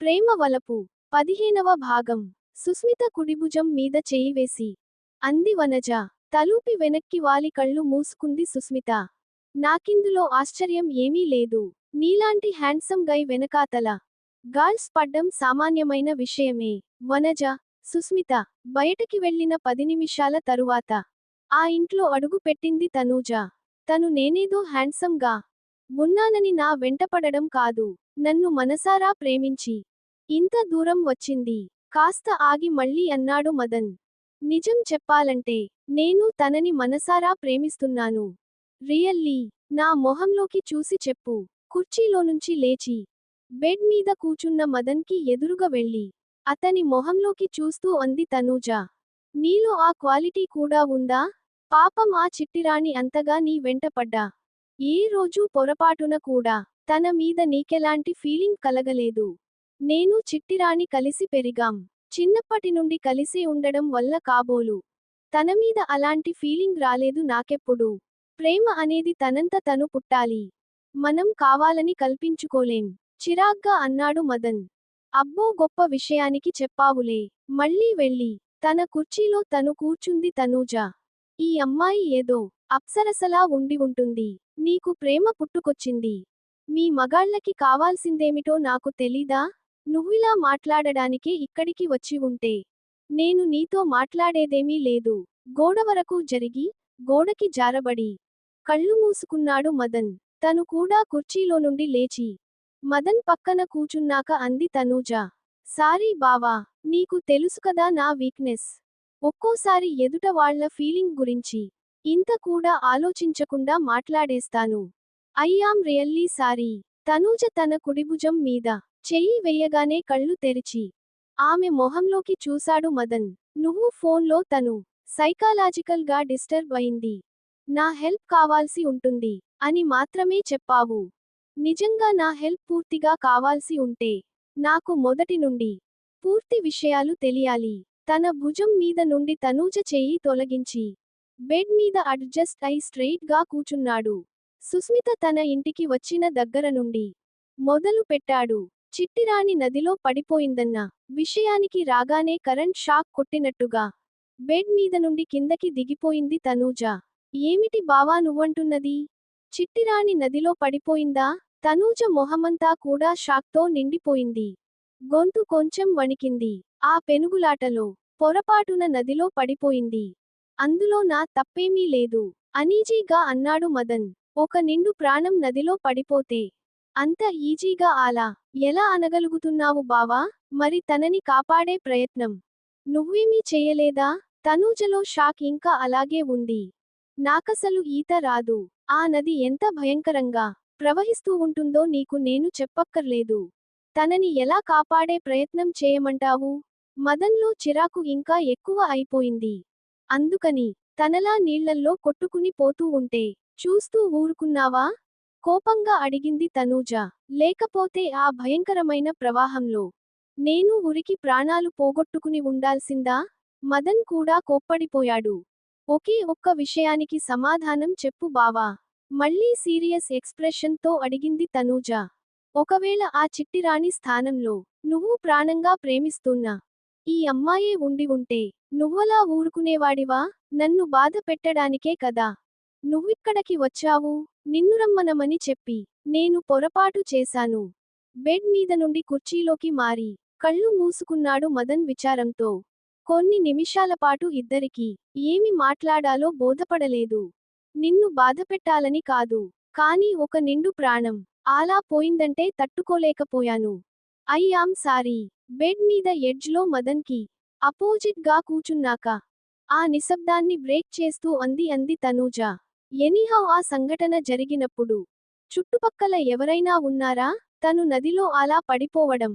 ప్రేమ వలపు. పదిహేనవ భాగం. సుస్మిత కుడిభుజం మీద చేయివేసి అంది వనజ. తలూపి వెనక్కి వాలి కళ్ళు మూసుకుంది సుస్మిత. నాకిందులో ఆశ్చర్యం ఏమీ లేదు. నీలాంటి హ్యాండ్సమ్ గై వెనకాతల. గర్ల్స్ పడ్డం సామాన్యమైన విషయమే. వనజ. సుస్మిత. బయటకి వెళ్ళిన పది నిమిషాల తరువాత. ఆ ఇంట్లో అడుగు పెట్టింది తనూజ. తను నేనేదో హ్యాండ్సమ్గా. ఉన్నానని నా వెంటపడడం కాదు. నన్ను మనసారా ప్రేమించి. ఇంత దూరం వచ్చింది. కాస్త ఆగి మళ్ళీ అన్నాడు మదన్. నిజం చెప్పాలంటే నేను తనని మనసారా ప్రేమిస్తున్నాను. రియల్లీ నా మొహంలోకి చూసి చెప్పు. కుర్చీలోనుంచి లేచి. బెడ్ మీద కూచున్న మదన్కి ఎదురుగా వెళ్ళి. అతని మొహంలోకి చూస్తూ అంది తనూజ. నీలో ఆ క్వాలిటీ కూడా ఉందా? పాపం ఆ చిట్టిరాణి అంతగా నీ వెంటపడ్డా ఏ రోజు పొరపాటున కూడా తన మీద నీకెలాంటి ఫీలింగ్ కలగలేదు. నేను చిట్టిరాణి కలిసి పెరిగాం. చిన్నప్పటి నుండి కలిసి ఉండడం వల్ల కాబోలు. తన మీద అలాంటి ఫీలింగ్ రాలేదు నాకెప్పుడు. ప్రేమ అనేది తనంత తను పుట్టాలి. మనం కావాలని కల్పించుకోలేం. చిరాగ్గా అన్నాడు మదన్. అబ్బో గొప్ప విషయానికి చెప్పావులే. మళ్ళీ వెళ్ళి తన కుర్చీలో తను కూర్చుంది తనూజ. ఈ అమ్మాయి ఏదో అప్సరసలా ఉండి ఉంటుంది. నీకు ప్రేమ పుట్టుకొచ్చింది. మీ మగాళ్ళకి కావాల్సిందేమిటో నాకు తెలీదా? నువ్విలా మాట్లాడడానికే ఇక్కడికి వచ్చి ఉంటే నేను నీతో మాట్లాడేదేమీ లేదు. గోడ వరకు జరిగి గోడకి జారబడి కళ్ళు మూసుకున్నాడు మదన్. తను కూడా కుర్చీలో నుండి లేచి మదన్ పక్కన కూచున్నాక అంది తనూజ. సారీ బావా నీకు తెలుసుకదా నా వీక్నెస్. ఒక్కోసారి ఎదుట వాళ్ళ ఫీలింగ్ గురించి ఇంత కూడా ఆలోచించకుండా మాట్లాడేస్తాను. I'm really sorry. తనూజ తన కుడిభుజం మీద చెయ్యి వెయ్యగానే కళ్ళు తెరిచి. ఆమె మొహంలోకి చూశాడు మదన్. నువ్వు ఫోన్లో తను సైకాలాజికల్గా డిస్టర్బ్ అయింది. నా హెల్ప్ కావాల్సి ఉంటుంది అని మాత్రమే చెప్పావు. నిజంగా నా హెల్ప్ పూర్తిగా కావాల్సి ఉంటే నాకు మొదటి నుండి పూర్తి విషయాలు తెలియాలి. తన భుజం మీద నుండి తనూజ చెయ్యి తొలగించి బెడ్ మీద అడ్జస్ట్ అయి స్ట్రెయిట్గా కూచున్నాడు. సుస్మిత తన ఇంటికి వచ్చిన దగ్గర నుండి మొదలు పెట్టాడు. చిట్టిరాణి నదిలో పడిపోయిందన్న. విషయానికి రాగానే కరెంట్ షాక్ కొట్టినట్టుగా బెడ్ మీద నుండి కిందకి దిగిపోయింది తనూజ. ఏమిటి బావా నువ్వంటున్నది? చిట్టిరాణి నదిలో పడిపోయిందా? తనూజ మొహమంతా కూడా షాక్తో నిండిపోయింది. గొంతు కొంచెం వణికింది. ఆ పెనుగులాటలో పొరపాటున నదిలో పడిపోయింది. అందులో నా తప్పేమీ లేదు. అనీజీగా అన్నాడు మదన్. ఒక నిండు ప్రాణం నదిలో పడిపోతే అంత ఈజీగా అలా ఎలా అనగలుగుతున్నావు బావా? మరి తనని కాపాడే ప్రయత్నం. నువ్వేమీ చేయలేదా? తనూజలో షాక్ ఇంకా అలాగే ఉంది. నాకసలు ఈత రాదు. ఆ నది ఎంత భయంకరంగా ప్రవహిస్తూ ఉంటుందో నీకు నేను చెప్పక్కర్లేదు. తనని ఎలా కాపాడే ప్రయత్నం చేయమంటావు? మదన్లో చిరాకు ఇంకా ఎక్కువ అయిపోయింది. అందుకని తనలా నీళ్ళల్లో కొట్టుకుని పోతూ ఉంటే చూస్తూ ఊరుకున్నావా? కోపంగా అడిగింది తనూజ. లేకపోతే ఆ భయంకరమైన ప్రవాహంలో నేను ఉరికి ప్రాణాలు పోగొట్టుకుని ఉండాల్సిందా? మదన్ కూడా కోప్పడిపోయాడు. ఒకే ఒక్క విషయానికి సమాధానం చెప్పు బావా. మళ్ళీ సీరియస్ ఎక్స్ప్రెషన్తో అడిగింది తనూజ. ఒకవేళ ఆ చిట్టిరాణి స్థానంలో నువ్వు ప్రాణంగా ప్రేమిస్తున్నా ఈ అమ్మాయే ఉండి ఉంటే నువ్వలా ఊరుకునేవాడివా? నన్ను బాధ పెట్టడానికే కదా. నువ్విక్కడికి వచ్చావు? నిన్ను రమ్మనమని చెప్పి నేను పొరపాటు చేశాను. బెడ్ మీద నుండి కుర్చీలోకి మారి కళ్ళు మూసుకున్నాడు మదన్ విచారంతో. కొన్ని నిమిషాల పాటు ఇద్దరికీ ఏమి మాట్లాడాలో బోధపడలేదు. నిన్ను బాధపెట్టాలని కాదు కానీ ఒక నిండు ప్రాణం ఆలా పోయిందంటే తట్టుకోలేకపోయాను. I am sorry. బెడ్ మీద ఎడ్జ్లో మదన్కి అపోజిట్గా కూచున్నాక ఆ నిశ్శబ్దాన్ని బ్రేక్ చేస్తూ అంది అంది తనూజ. ఎనీహౌ ఆ సంఘటన జరిగినప్పుడు చుట్టుపక్కల ఎవరైనా ఉన్నారా? తను నదిలో అలా పడిపోవడం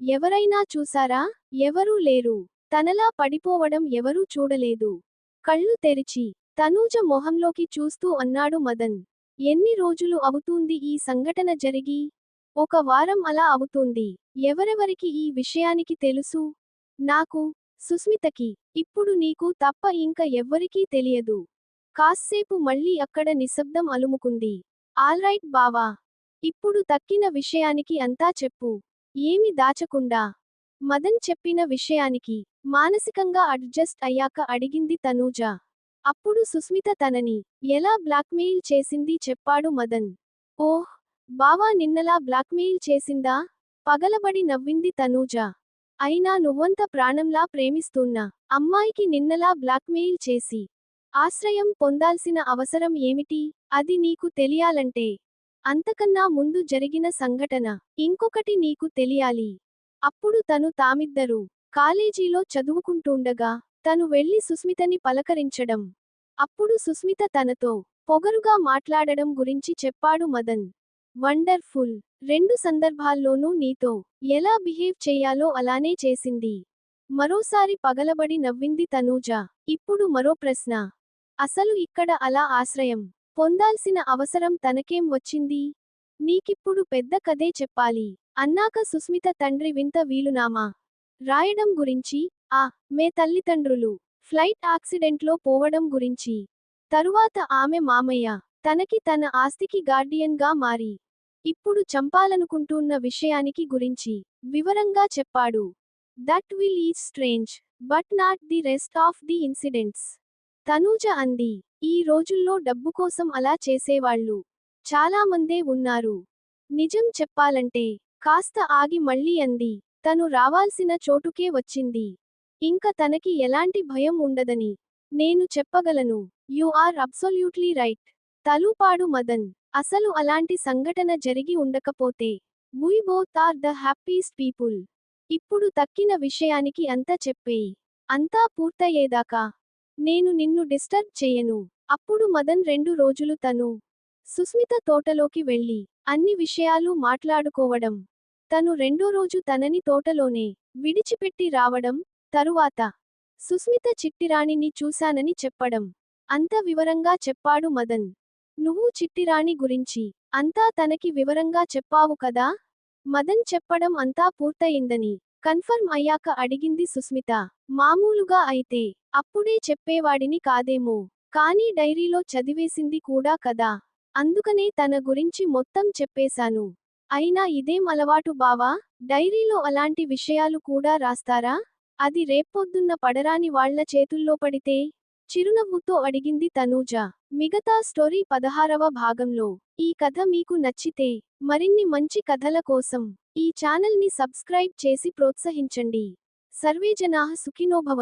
ఎవరైనా చూసారా? ఎవరూ లేరు. తనలా పడిపోవడం ఎవరూ చూడలేదు. కళ్ళు తెరిచి తనూజ మొహంలోకి చూస్తూ అన్నాడు మదన్. ఎన్ని రోజులు అవుతుంది ఈ సంఘటన జరిగి? ఒక వారం అలా అవుతుంది. ఎవరెవరికి ఈ విషయానికి తెలుసు? నాకు సుస్మితకి. ఇప్పుడు నీకు తప్ప ఇంక ఎవ్వరికీ తెలియదు. కాస్సేపు మళ్ళీ అక్కడ నిశ్శబ్దం అలుముకుంది. ఆల్రైట్ బావా. ఇప్పుడు తక్కిన విషయానికి అంతా చెప్పు. ఏమి దాచకుండా? మదన్ చెప్పిన విషయానికి మానసికంగా అడ్జస్ట్ అయ్యాక అడిగింది తనూజ. అప్పుడు సుస్మిత తనని ఎలా బ్లాక్మెయిల్ చేసింది చెప్పాడు మదన్. ఓహ్ బావా నిన్నలా బ్లాక్మెయిల్ చేసిందా? పగలబడి నవ్వింది తనూజ. అయినా నువ్వంత ప్రాణంలా ప్రేమిస్తున్నా. అమ్మాయికి నిన్నలా బ్లాక్మెయిల్ చేసి ఆశ్రయం పొందాల్సిన అవసరం ఏమిటి? అది నీకు తెలియాలంటే అంతకన్నా ముందు జరిగిన సంఘటన ఇంకొకటి నీకు తెలియాలి. అప్పుడు తను తామిద్దరూ కాలేజీలో చదువుకుంటుండగా తను వెళ్ళి సుస్మితని పలకరించడం. అప్పుడు సుస్మిత తనతో పొగరుగా మాట్లాడడం గురించి చెప్పాడు మదన్. వండర్ఫుల్. రెండు సందర్భాల్లోనూ నీతో ఎలా బిహేవ్ చెయ్యాలో అలానే చేసింది. మరోసారి పగలబడి నవ్వింది తనూజ. ఇప్పుడు మరో ప్రశ్న. అసలు ఇక్కడ అలా ఆశ్రయం. పొందాల్సిన అవసరం తనకేం వచ్చింది? నీకిప్పుడు పెద్ద కథే చెప్పాలి. అన్నాక సుస్మిత తండ్రి వింత వీలునామా? రాయడం గురించి ఆ మే తల్లిదండ్రులు. ఫ్లైట్ యాక్సిడెంట్లో పోవడం గురించి. తరువాత ఆమె మామయ్య. తనకి తన ఆస్తికి గార్డియన్గా మారి. ఇప్పుడు చంపాలనుకుంటున్న విషయానికి గురించి వివరంగా చెప్పాడు. That will is strange but not the rest of the incidents. Tanuja అంది. ఈ రోజుల్లో డబ్బు కోసం అలా చేసేవాళ్ళు చాలా మందే ఉన్నారు. నిజం చెప్పాలంటే కాస్త ఆగి మళ్ళీ అంది. తను రావాల్సిన చోటుకే వచ్చింది. ఇంక తనకి ఎలాంటి భయం ఉండదని నేను చెప్పగలను. You are absolutely right. తలుపాడు Madan. అసలు అలాంటి సంఘటన జరిగి ఉండకపోతే we both are the happiest people. ఇప్పుడు తక్కిన విషయానికి అంత చెప్పేయి. అంతా పూర్తయ్యేదాకా నేను నిన్ను డిస్టర్బ్ చేయను. అప్పుడు మదన్ రెండు రోజులు తను సుస్మిత తోటలోకి వెళ్ళి అన్ని విషయాలు మాట్లాడుకోవడం తను రెండో రోజు తనని తోటలోనే విడిచిపెట్టి రావడం తరువాత సుస్మిత చిట్టిరాణిని చూశానని చెప్పడం. అంత వివరంగా చెప్పాడు మదన్. నువ్వు చిట్టిరాణి గురించి అంతా తనకి వివరంగా చెప్పావు కదా? మదన్ చెప్పడం అంతా పూర్తయిందని కన్ఫర్మ్ అయ్యాక అడిగింది సుస్మిత. మామూలుగా అయితే అప్పుడే చెప్పేవాడిని కాదేమో. కానీ డైరీలో చదివేసింది కూడా కదా. అందుకనే తన గురించి మొత్తం చెప్పేశాను. అయినా ఇదేం అలవాటు బావా? డైరీలో అలాంటి విషయాలు కూడా రాస్తారా? అది రేపొద్దున్న పడరాని వాళ్ళ చేతుల్లో పడితే? చిరునవ్వుతో అడిగింది తనూజ. మిగతా స్టోరీ పదహారవ భాగంలో. ఈ కథ మీకు నచ్చితే మరిన్ని మంచి కథల కోసం ఈ ఛానల్ని సబ్స్క్రైబ్ చేసి ప్రోత్సహించండి. సర్వేజనాః సుఖినోభవ